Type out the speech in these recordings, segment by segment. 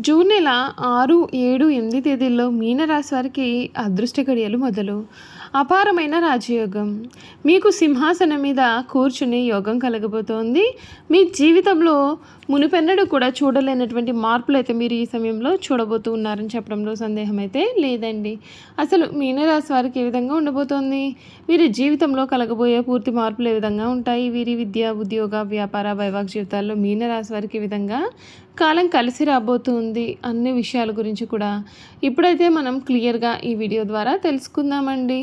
June నెల ఆరు ఏడు ఎనిమిది తేదీల్లో మీనరాశి వారికి అదృష్ట గడియలు మొదలు. అపారమైన రాజయోగం. మీకు సింహాసనం మీద కూర్చునే యోగం కలగబోతోంది. మీ జీవితంలో మునిపెన్నడూ కూడా చూడలేనటువంటి మార్పులు అయితే మీరు ఈ సమయంలో చూడబోతూ ఉన్నారని చెప్పడంలో సందేహం అయితే లేదండి. అసలు మీనరాశి వారికి ఏ విధంగా ఉండబోతోంది? వీరి జీవితంలో కలగబోయే పూర్తి మార్పులు ఏ విధంగా ఉంటాయి? వీరి విద్య ఉద్యోగ వ్యాపార వైవాహిక జీవితాల్లో మీనరాశి వారికి ఏ విధంగా కాలం కలిసి రాబోతుంది అన్ని విషయాల గురించి కూడా ఇప్పుడైతే మనం క్లియర్గా ఈ వీడియో ద్వారా తెలుసుకుందామండి.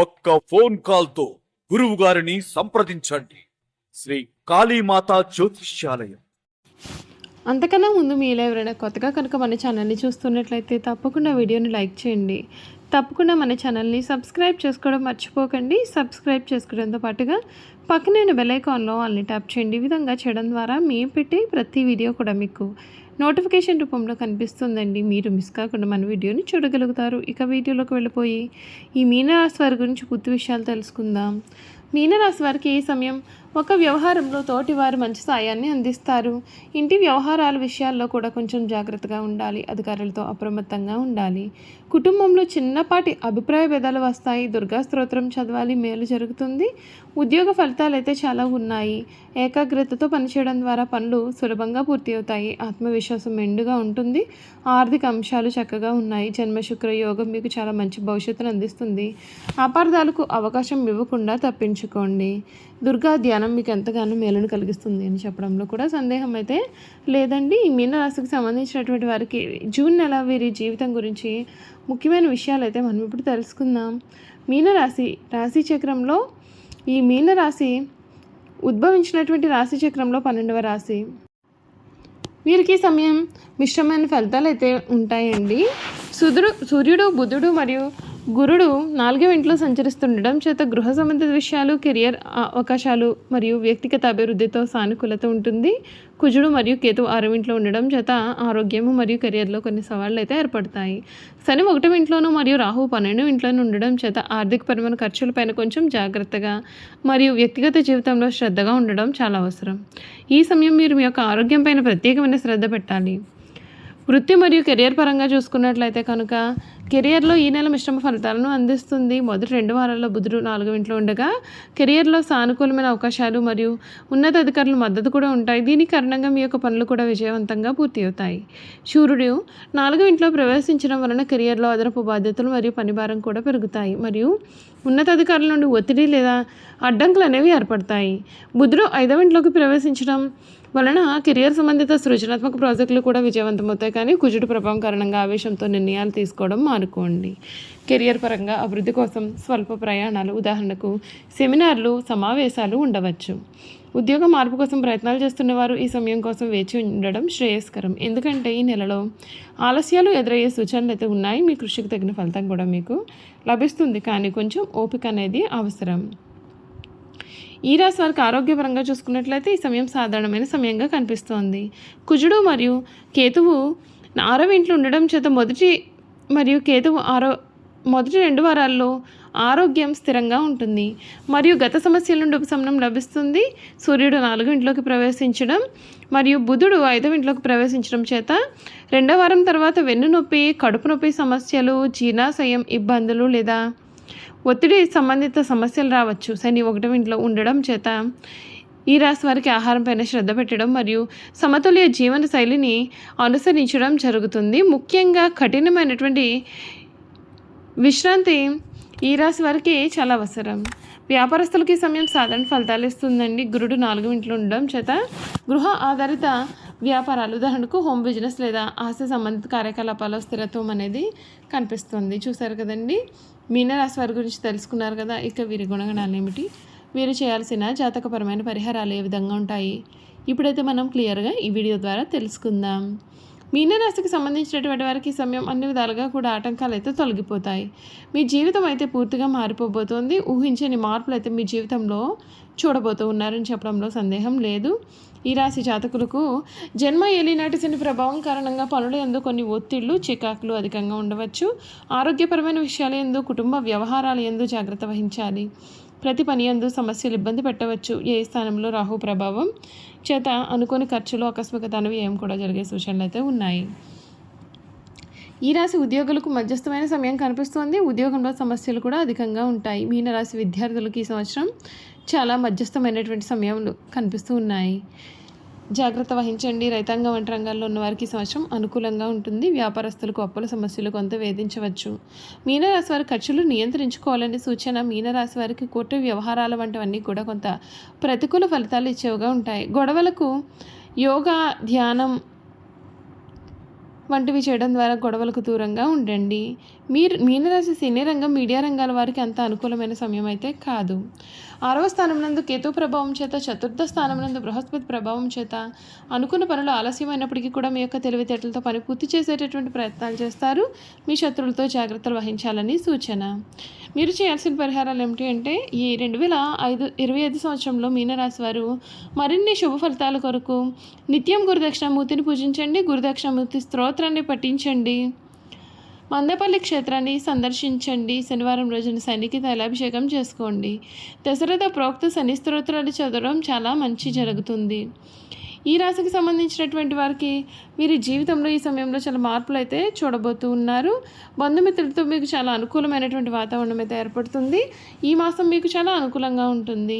ఒక్క ఫోన్ కాల్తో గురువు గారిని సంప్రదించండి. శ్రీ కాళీమాత జ్యోతిష్యాలయం. అంతకన్నా ముందు మీలో ఎవరైనా కొత్తగా కనుక మన ఛానల్ని చూస్తున్నట్లయితే తప్పకుండా వీడియోని లైక్ చేయండి. తప్పకుండా మన ఛానల్ని సబ్స్క్రైబ్ చేసుకోవడం మర్చిపోకండి. సబ్స్క్రైబ్ చేసుకోవడంతో పాటుగా పక్కనే బెల్ ఐకాన్లో వాళ్ళని ట్యాప్ చేయండి. ఈ విధంగా చేయడం ద్వారా మేము పెట్టే ప్రతి వీడియో కూడా మీకు నోటిఫికేషన్ రూపంలో కనిపిస్తుందండి. మీరు మిస్ కాకుండా మన వీడియోని చూడగలుగుతారు. ఇక వీడియోలోకి వెళ్ళిపోయి ఈ మీనరాశి వారి గురించి పూర్తి విషయాలు తెలుసుకుందాం. మీనరాశి వారికి ఈ సమయం ఒక వ్యవహారంలో తోటి వారు మంచి సాయాన్ని అందిస్తారు. ఇంటి వ్యవహారాల విషయాల్లో కూడా కొంచెం జాగ్రత్తగా ఉండాలి. అధికారులతో అప్రమత్తంగా ఉండాలి. కుటుంబంలో చిన్నపాటి అభిప్రాయ భేదాలు వస్తాయి. దుర్గా స్తోత్రం చదవాలి. మేలు జరుగుతుంది. ఉద్యోగ ఫలితాలు అయితే చాలా ఉన్నాయి. ఏకాగ్రతతో పనిచేయడం ద్వారా పనులు సులభంగా పూర్తి అవుతాయి. ఆత్మవిశ్వాసం మెండుగా ఉంటుంది. ఆర్థిక అంశాలు చక్కగా ఉన్నాయి. జన్మ శుక్ర యోగం మీకు చాలా మంచి భవిష్యత్తును అందిస్తుంది. అపార్థాలకు అవకాశం ఇవ్వకుండా తప్పించు ఉంచుకోండి దుర్గా ధ్యానం మీకు ఎంతగానో మేలును కలిగిస్తుంది అని చెప్పడంలో కూడా సందేహం అయితే లేదండి. ఈ మీనరాశికి సంబంధించినటువంటి వారికి జూన్ నెల వీరి జీవితం గురించి ముఖ్యమైన విషయాలు అయితే మనం ఇప్పుడు తెలుసుకుందాం. మీనరాశి రాశి చక్రంలో ఈ మీనరాశి ఉద్భవించినటువంటి రాశి చక్రంలో పన్నెండవ రాశి. వీరికి సమయం మిశ్రమైన ఫలితాలు అయితే ఉంటాయండి. సుదుడు సూర్యుడు బుధుడు మరియు గురుడు నాలుగవ ఇంట్లో సంచరిస్తుండడం చేత గృహ సంబంధిత విషయాలు కెరియర్ అవకాశాలు మరియు వ్యక్తిగత అభివృద్ధితో సానుకూలత ఉంటుంది. కుజుడు మరియు కేతు ఆరవ ఇంట్లో ఉండడం చేత ఆరోగ్యము మరియు కెరియర్లో కొన్ని సవాళ్ళు అయితే ఏర్పడతాయి. శని ఒకటవ ఇంట్లోనూ మరియు రాహు పన్నెండు ఇంట్లోనూ ఉండడం చేత ఆర్థికపరమైన ఖర్చులపైన కొంచెం జాగ్రత్తగా మరియు వ్యక్తిగత జీవితంలో శ్రద్ధగా ఉండడం చాలా అవసరం. ఈ సమయం మీరు మీ యొక్క ఆరోగ్యం పైన ప్రత్యేకమైన శ్రద్ధ పెట్టాలి. వృత్తి మరియు కెరియర్ పరంగా చూసుకున్నట్లయితే కనుక కెరియర్లో ఈ నెల మిశ్రమ ఫలితాలను అందిస్తుంది. మొదటి రెండు వారాల్లో బుధుడు నాలుగో ఇంట్లో ఉండగా కెరియర్లో సానుకూలమైన అవకాశాలు మరియు ఉన్నతాధికారుల మద్దతు కూడా ఉంటాయి. దీని కారణంగా మీ యొక్క పనులు కూడా విజయవంతంగా పూర్తి అవుతాయి సూర్యుడు నాలుగో ఇంట్లో ప్రవేశించడం వలన కెరియర్లో అదనపు బాధ్యతలు మరియు పనిభారం కూడా పెరుగుతాయి మరియు ఉన్నతాధికారుల నుండి ఒత్తిడి లేదా అడ్డంకులు అనేవి ఏర్పడతాయి. బుధుడు ఐదవ ఇంట్లోకి ప్రవేశించడం వలన కెరియర్ సంబంధిత సృజనాత్మక ప్రాజెక్టులు కూడా విజయవంతమవుతాయి. కానీ కుజుడు ప్రభావం కారణంగా ఆవేశంతో నిర్ణయాలు తీసుకోవడం మానుకోండి. కెరియర్ పరంగా అభివృద్ధి కోసం స్వల్ప ప్రయాణాలు ఉదాహరణకు సెమినార్లు సమావేశాలు ఉండవచ్చు. ఉద్యోగ మార్పు కోసం ప్రయత్నాలు చేస్తున్న వారు ఈ సమయం కోసం వేచి ఉండడం శ్రేయస్కరం. ఎందుకంటే ఈ నెలలో ఆలస్యాలు ఎదురయ్యే సూచనలు అయితే ఉన్నాయి. మీ కృషికి తగిన ఫలితం కూడా మీకు లభిస్తుంది. కానీ కొంచెం ఓపిక అనేది అవసరం. ఈ రాశి వారికి ఆరోగ్యపరంగా చూసుకున్నట్లయితే ఈ సమయం సాధారణమైన సమయంగా కనిపిస్తోంది. కుజుడు మరియు కేతువు ఆరవ ఇంట్లో ఉండడం చేత మొదటి మరియు కేతువు ఆరో మొదటి రెండు వారాల్లో ఆరోగ్యం స్థిరంగా ఉంటుంది. మరియు గత సమస్యల నుండి ఉపశమనం లభిస్తుంది. సూర్యుడు నాలుగు ఇంట్లోకి ప్రవేశించడం మరియు బుధుడు ఐదవ ఇంట్లోకి ప్రవేశించడం చేత రెండవ వారం తర్వాత వెన్ను నొప్పి కడుపు నొప్పి సమస్యలు జీర్ణాశయం ఇబ్బందులు లేదా ఒత్తిడి సంబంధిత సమస్యలు రావచ్చు. శని ఒకటవ ఇంట్లో ఉండడం చేత ఈ రాశి వారికి ఆహారం పైన శ్రద్ధ పెట్టడం మరియు సమతుల్య జీవన శైలిని అనుసరించడం జరుగుతుంది. ముఖ్యంగా కఠినమైనటువంటి విశ్రాంతి ఈ రాశి వారికి చాలా అవసరం. వ్యాపారస్తులకి సమయం సాధారణ ఫలితాలు ఇస్తుందండి. గురుడు నాలుగు ఇంట్లో ఉండడం చేత గృహ ఆధారిత వ్యాపారాలు. ఉదాహరణకు హోమ్ బిజినెస్ లేదా ఆస్తి సంబంధిత కార్యకలాపాల స్థిరత్వం అనేది కనిపిస్తుంది. చూసారు కదండి? మీనరాశి వారి గురించి తెలుసుకున్నారు కదా? ఇక వీరి గుణగణాలు ఏమిటి? వీరు చేయాల్సిన జాతకపరమైన పరిహారాలు ఏ విధంగా ఉంటాయి? ఇప్పుడైతే మనం క్లియర్గా ఈ వీడియో ద్వారా తెలుసుకుందాం. మీనరాశికి సంబంధించినటువంటి వారికి ఈ సమయం అన్ని విధాలుగా కూడా ఆటంకాలు అయితే తొలగిపోతాయి. మీ జీవితం అయితే పూర్తిగా మారిపోబోతోంది. ఊహించని మార్పులు అయితే మీ జీవితంలో చూడబోతూ ఉన్నారని చెప్పడంలో సందేహం లేదు. ఈ రాశి జాతకులకు జన్మ ఏలినాటి శని ప్రభావం కారణంగా పనులు ఎందు కొన్ని ఒత్తిళ్ళు చికాకులు అధికంగా ఉండవచ్చు. ఆరోగ్యపరమైన విషయాలు ఎందు కుటుంబ వ్యవహారాలు ఎందు జాగ్రత్త వహించాలి. ప్రతి పని అందు సమస్యలు ఇబ్బంది పెట్టవచ్చు. ఏ స్థానంలో రాహు ప్రభావం చేత అనుకోని ఖర్చులు ఆకస్మిక ఏం వ్యయం కూడా జరిగే సూచనలు అయితే ఉన్నాయి. ఈ రాశి ఉద్యోగులకు మధ్యస్థమైన సమయం కనిపిస్తోంది. ఉద్యోగంలో సమస్యలు కూడా అధికంగా ఉంటాయి. మీనరాశి విద్యార్థులకు ఈ సంవత్సరం చాలా మధ్యస్థమైనటువంటి సమయంలో కనిపిస్తూ ఉన్నాయి. జాగ్రత్త వహించండి. రైతాంగ వంటి రంగాల్లో ఉన్న వారికి సంవత్సరం అనుకూలంగా ఉంటుంది. వ్యాపారస్తులకు అప్పుల సమస్యలు కొంత వేధించవచ్చు. మీనరాశి వారి ఖర్చులు నియంత్రించుకోవాలని సూచన మీనరాశి వారికి కోర్టు వ్యవహారాల వంటివన్నీ కూడా కొంత ప్రతికూల ఫలితాలు ఇచ్చేవిగా ఉంటాయి. గొడవలకు యోగా ధ్యానం వంటివి చేయడం ద్వారా గొడవలకు దూరంగా ఉండండి. మీరు మీనరాశి సినీ రంగం మీడియా రంగాల వారికి అంత అనుకూలమైన సమయం అయితే కాదు. ఆరవ స్థానం నందు కేతు ప్రభావం చేత చతుర్థ స్థానం నందు బృహస్పతి ప్రభావం చేత అనుకున్న పనులు ఆలస్యమైనప్పటికీ కూడా మీ యొక్క తెలివితేటలతో పని పూర్తి చేసేటటువంటి ప్రయత్నాలు చేస్తారు. మీ శత్రువులతో జాగ్రత్తలు వహించాలని సూచన. మీరు చేయాల్సిన పరిహారాలు ఏమిటి అంటే ఈ రెండు వేల ఐదు ఇరవై ఐదు సంవత్సరంలో మీనరాశి వారు మరిన్ని శుభ ఫలితాల కొరకు నిత్యం గురుదక్షిణామూర్తిని పూజించండి గురుదక్షిణామూర్తి స్తోత్రాన్ని పఠించండి మందపల్లి క్షేత్రాన్ని సందర్శించండి శనివారం రోజున శనికి తైలాభిషేకం చేసుకోండి. దశరథ ప్రోక్త శని స్తోత్రాలు చదవడం చాలా మంచి జరుగుతుంది. ఈ రాశికి సంబంధించినటువంటి వారికి వీరి జీవితంలో ఈ సమయంలో చాలా మార్పులు అయితే చూడబోతూ ఉన్నారు. బంధుమిత్రులతో మీకు చాలా అనుకూలమైనటువంటి వాతావరణం అయితే ఏర్పడుతుంది. ఈ మాసం మీకు చాలా అనుకూలంగా ఉంటుంది.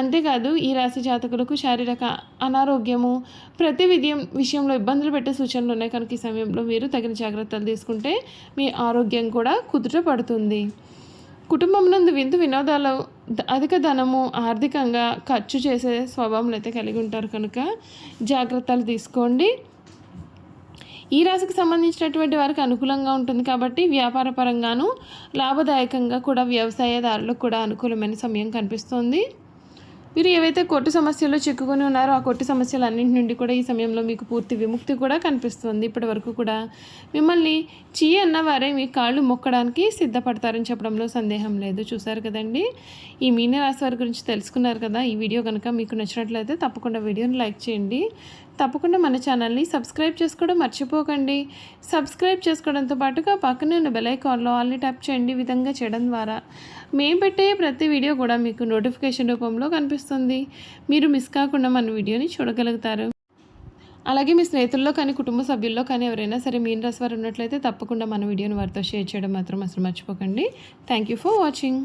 అంతేకాదు ఈ రాశి జాతకులకు శారీరక అనారోగ్యము ప్రతి విద్యం విషయంలో ఇబ్బందులు పెట్టే సూచనలు ఉన్నాయి. కనుక ఈ సమయంలో మీరు తగిన జాగ్రత్తలు తీసుకుంటే మీ ఆరోగ్యం కూడా కుదుట పడుతుంది. కుటుంబం నందు విందు వినోదాలు అధిక ధనము ఆర్థికంగా ఖర్చు చేసే స్వభావం అయితే కలిగి ఉంటారు కనుక జాగ్రత్తలు తీసుకోండి. ఈ రాశికి సంబంధించినటువంటి వారికి అనుకూలంగా ఉంటుంది కాబట్టి వ్యాపార పరంగాను లాభదాయకంగా కూడా వ్యవసాయదారులకు కూడా అనుకూలమైన సమయం కనిపిస్తుంది. మీరు ఏవైతే కొట్టు సమస్యల్లో చిక్కుకొని ఉన్నారో ఆ కొట్టు సమస్యలన్నింటి నుండి కూడా ఈ సమయంలో మీకు పూర్తి విముక్తి కూడా కనిపిస్తుంది. ఇప్పటి వరకు కూడా మిమ్మల్ని చీ అన్న వారే మీ కాళ్ళు మొక్కడానికి సిద్ధపడతారని చెప్పడంలో సందేహం లేదు. చూసారు కదండి? ఈ మీనరాశి వారి గురించి తెలుసుకున్నారు కదా? ఈ వీడియో కనుక మీకు నచ్చినట్లయితే తప్పకుండా వీడియోని లైక్ చేయండి. తప్పకుండా మన ఛానల్ని సబ్స్క్రైబ్ చేసుకోవడం మర్చిపోకండి. సబ్స్క్రైబ్ చేసుకోవడంతో పాటుగా పక్కనే ఉన్న బెల్ ఐకాన్లో ఆల్ని ట్యాప్ చేయండి విధంగా చేయడం ద్వారా. మేము పెట్టే ప్రతి వీడియో కూడా మీకు నోటిఫికేషన్ రూపంలో కనిపిస్తుంది. మీరు మిస్ కాకుండా మన వీడియోని చూడగలుగుతారు. అలాగే మీ స్నేహితుల్లో కానీ కుటుంబ సభ్యుల్లో కానీ ఎవరైనా సరే మీన్ రాసి వారు ఉన్నట్లయితే తప్పకుండా మన వీడియోని వారితో షేర్ చేయడం మాత్రం అసలు మర్చిపోకండి. Thank you for watching